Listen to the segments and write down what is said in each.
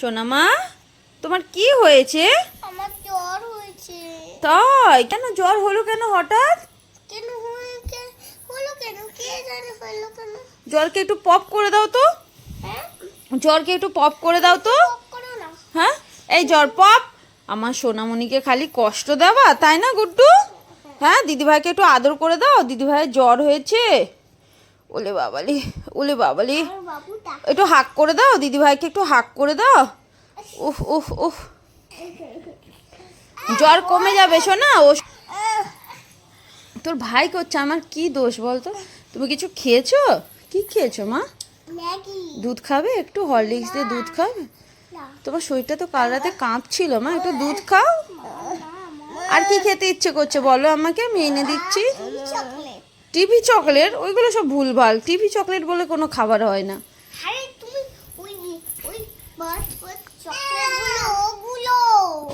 সোনামা তোমার কি হয়েছে? আমার জ্বর হয়েছে। তাই? কেন জ্বর হলো কেন হঠাৎ? কেন হলো কেন? কে জানে হলো কেন? জ্বরকে একটু পপ করে দাও তো। হ্যাঁ? জ্বরকে একটু পপ করে দাও তো। পপ করো না। হ্যাঁ? এই জ্বর পপ আমার সোনামণিকে খালি কষ্ট দেওয়া তাই না গুড্ডু? হ্যাঁ দিদিভাইকে একটু আদর করে দাও। দিদিভাইয়ের জ্বর হয়েছে। ওলে বাবালি ওলে বাবালি। একটু হাক করে দাও দিদিভাইকে একটু হাক করে দাও। উফ উফ উফ। জ্বর কমে যাবে শোনা ও তোর ভাই করছে আমার কি দোষ বলতো? তুমি কিছু খেয়েছো? কি খেয়েছো মা? দুধ খাবে? একটু হরলিক্স দিয়ে দুধ খাবে? তোমার শরীরটা তো কাল রাতে কাঁপছিল মা। একটু দুধ খাও। আর কি খেতে ইচ্ছে করছে বলো আমাকে আমি এনে দিচ্ছি। টিভি চকলেট ওইগুলো সব ভুলভাল। টিভি চকলেট বলে কোনো খাবার হয় না।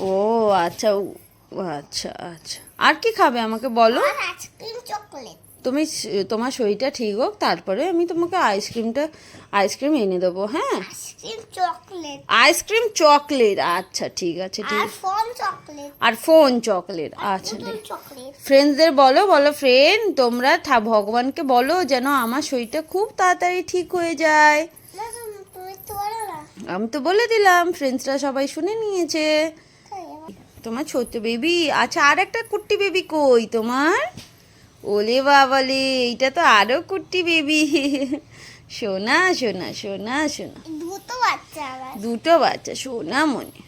ও আচ্ছা আচ্ছা আচ্ছা। আর কি খাবে আমাকে বলো? চকলেট। তুমি তোমার শরীরটা ঠিক হোক তারপরে আমি তোমাকে আইসক্রিমটা আইসক্রিম এনে দেবো হ্যাঁ? Ice cream chocolate. আইসক্রিম চকলেট আচ্ছা ঠিক আছে ঠিক আছে আর ফোন চকলেট আচ্ছা চকলেট। ফ্রেন্ডসদের বলো বলো ফ্রেন্ড তোমরা থা- ভগবানকে বলো যেন আমার শরীরটা খুব তাড়াতাড়ি ঠিক হয়ে যায়। আমি তো বলে দিলাম ফ্রেন্ডসরা সবাই শুনে নিয়েছে। তোমার ছোট্ট বেবি আচ্ছা আর একটা কুট্টি বেবি কই তোমার? ওলে বাবালে এইটা তো আরও কুট্টি বেবি। সোনা সোনা সোনা সোনা। দুটো বাচ্চা দুটো বাচ্চা সোনা মনে।